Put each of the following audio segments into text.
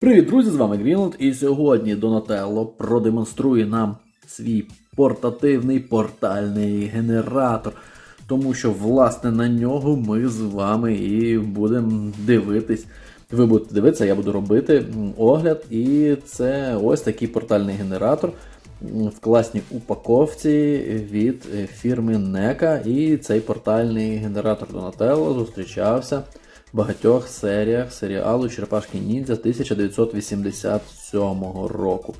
Привіт, друзі! З вами Грінланд, і сьогодні Донателло продемонструє нам свій портативний портальний генератор. Тому що, власне, на нього ми з вами і будемо дивитись. Ви будете дивитися, я буду робити огляд. І це ось такий портальний генератор в класній упаковці від е, фірми NECA. І цей портальний генератор Donatello зустрічався багатьох серіях серіалу Черепашки Ніндзя 1987 року.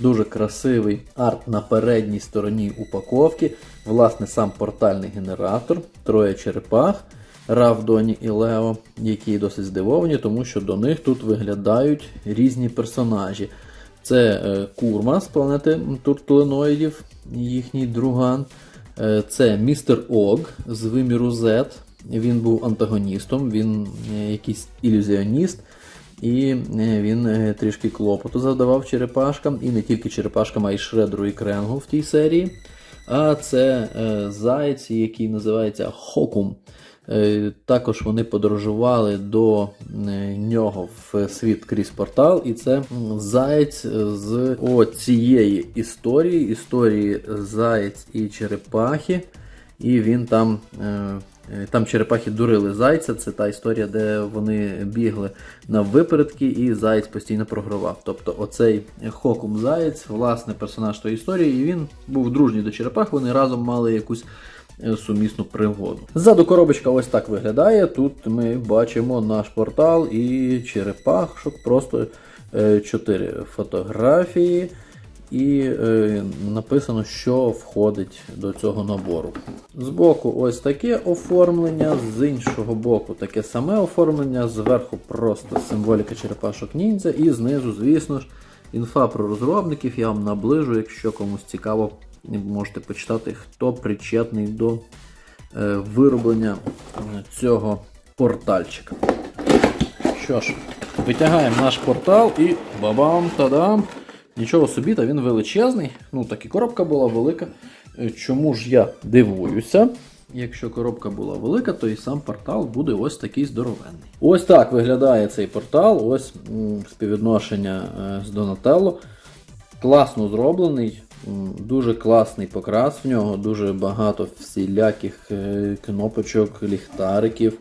Дуже красивий арт на передній стороні упаковки. Власне, сам портальний генератор, троє черепах, Раф, Доні і Лео, які досить здивовані, тому що до них тут виглядають різні персонажі. Це е, Курма з планети Туртуленоїдів, їхній друган. Е, Це містер Ог з виміру Z. Він був антагоністом, він е, якийсь ілюзіоніст. І е, він е, трішки клопоту завдавав черепашкам, і не тільки черепашкам, а й Шредеру і Кренгу в тій серії. А це заєць, який називається Хокум. Також вони подорожували до нього в світ крізь портал, і це заєць з цієї історії, історії заєць і черепахи. І він там. Е, Там черепахи дурили зайця, це та історія, де вони бігли на випередки, і заєць постійно програвав. Тобто оцей Хокум Заєць, власне, персонаж тої історії, і він був дружній до черепах, вони разом мали якусь е, сумісну пригоду. Ззаду коробочка ось так виглядає. Тут ми бачимо наш портал і черепашок, просто е, чотири фотографії. І е, написано, що входить до цього набору. Збоку ось таке оформлення, з іншого боку таке саме оформлення, зверху просто символіка черепашок ніндзя, і знизу, звісно ж, інфа про розробників. Я вам наближу, якщо комусь цікаво, можете почитати, хто причетний до е, вироблення е, цього портальчика. Що ж, витягаємо наш портал і бабам тадам. Нічого собі, та він величезний. Ну, так і коробка була велика. Е, Чому ж я дивуюся? Якщо коробка була велика, то і сам портал буде ось такий здоровенний. Ось так виглядає цей портал. Ось співвідношення е, з Donatello. Класно зроблений, дуже класний покрас в нього, дуже багато всіляких е, кнопочок, ліхтариків.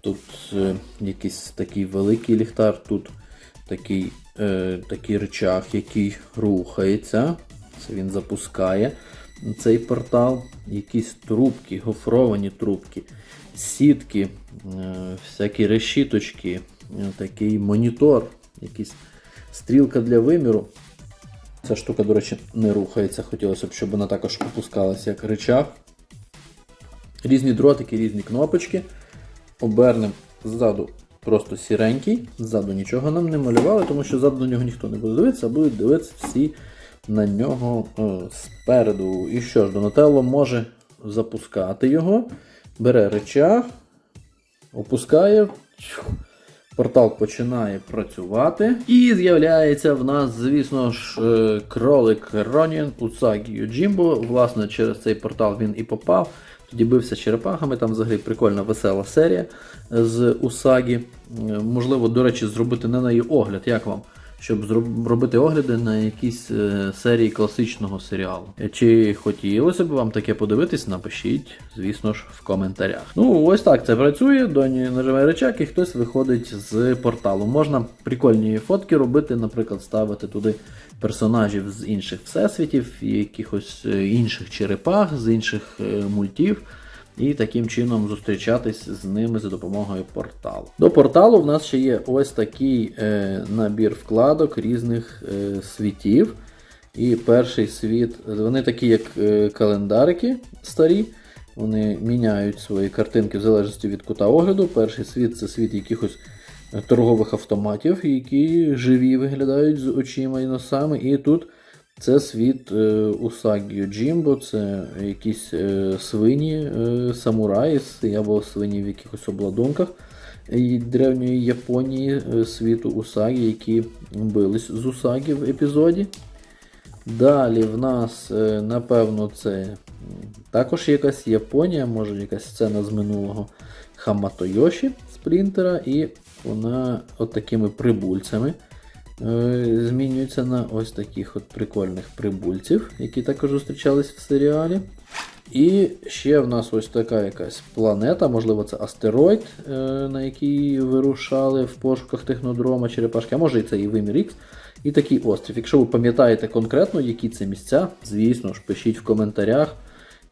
Тут якийсь такий великий ліхтар, тут такий, е, такий речах, який рухається. Це він запускає цей портал. Якісь трубки, гофровані трубки, сітки, е, всякі решіточки, е, такий монітор, якийсь стрілка для виміру. Ця штука, до речі, не рухається. Хотілося б, щоб вона також опускалася як речах. Різні дротики, різні кнопочки. Обернемо ззаду просто сіренький. Ззаду нічого нам не малювали, тому що ззаду на нього ніхто не буде дивитися, а будуть дивитися всі на нього е, спереду. І що ж, Донателло може запускати його, бере речах, опускає. Портал починає працювати. І з'являється в нас, звісно ж, е, кролик Ронін Уцагі Юджімбо. Власне, через цей портал він і попав. Тоді бився черепахами, там взагалі прикольна весела серія з Усагі. Е, Можливо, до речі, зробити на неї огляд, як вам? Щоб робити огляди на якісь е, серії класичного серіалу. Е, Чи хотілося б вам таке подивитись, напишіть, звісно ж, в коментарях. Ну, ось так це працює. Доні нажимає речак і хтось виходить з порталу. Можна прикольні фотки робити, наприклад, ставити туди персонажів з інших всесвітів, якихось е, інших черепах, з інших мультів. І таким чином зустрічатись з ними за допомогою порталу. До порталу в нас ще є ось такий е, набір вкладок різних е, світів. І перший світ, вони такі, як е, календарики старі. Вони міняють свої картинки в залежності від кута огляду. Перший світ це світ якихось торгових автоматів, які живі виглядають з очима і носами. І тут це світ е, Усагіо Джімбо, це якісь е, свині, е, самураї або свині в якихось обладунках древньої Японії світу Усагі, які бились з Усагі в епізоді. Далі в нас, напевно, це також якась Японія, може якась сцена з минулого Хаматойоші з принтера, і вона от такими прибульцями змінюється на ось таких от прикольних прибульців, які також зустрічались в серіалі. І ще в нас ось така якась планета, можливо, це астероїд, е, на який вирушали в пошуках технодрома черепашки, а може і це і вимір X. І такий острів. Якщо ви пам'ятаєте конкретно, які це місця, звісно ж, пишіть в коментарях,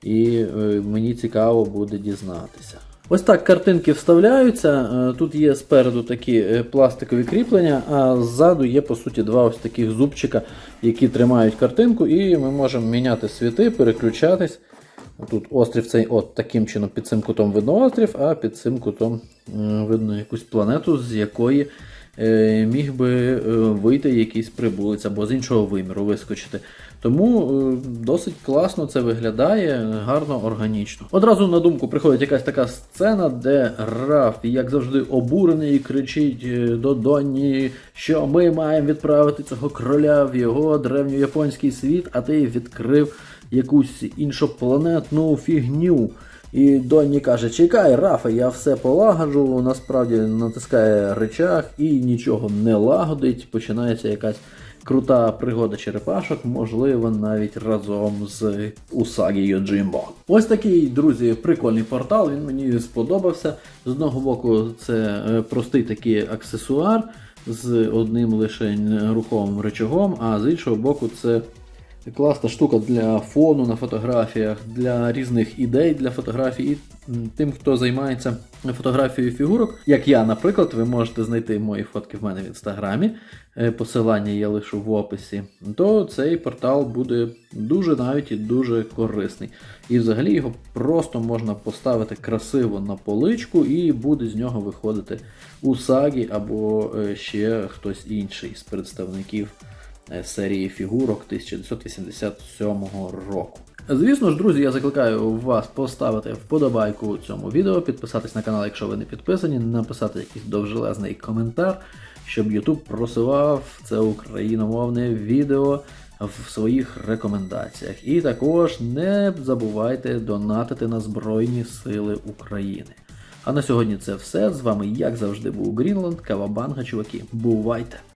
і е, мені цікаво буде дізнатися. Ось так картинки вставляються. Е, Тут є спереду такі е, пластикові кріплення, а ззаду є по суті два ось таких зубчика, які тримають картинку, і ми можемо міняти світи, переключатись. Тут острів цей от таким чином під цим кутом видно острів, а під цим кутом е, видно якусь планету, з якої міг би вийти якийсь прибулець або з іншого виміру вискочити. Тому е, досить класно це виглядає, гарно, органічно. Одразу на думку приходить якась така сцена, де Раф, як завжди, обурений, кричить е, до Донні, що ми маємо відправити цього короля в його древньояпонський світ, а ти відкрив якусь іншопланетну фігню. І Донні каже: Чекай, Рафа, я все полагоджу. Насправді натискає речах і нічого не лагодить. Починається якась крута пригода черепашок, можливо, навіть разом з Усагі Йоджимбо. Ось такий, друзі, прикольний портал. Він мені сподобався. З одного боку, це е, простий такий аксесуар з одним лише рухомим речагом, а з іншого боку, це класна штука для фону на фотографіях, для різних ідей для фотографій. І тим, хто займається фотографією фігурок, як я, наприклад, ви можете знайти мої фотки в мене в інстаграмі. е, Посилання я лишу в описі. То цей портал буде дуже навіть і дуже корисний. І взагалі його просто можна поставити красиво на поличку, і буде з нього виходити Усагі або е, ще хтось інший з представників серії фігурок 1987 року. Звісно ж, друзі, я закликаю вас поставити вподобайку цьому відео, підписатись на канал, якщо ви не підписані, написати якийсь довжелезний коментар, щоб YouTube просував це україномовне відео в своїх рекомендаціях. І також не забувайте донатити на Збройні Сили України. А на сьогодні це все. З вами, як завжди, був Грінланд, Кавабанга, чуваки. Бувайте!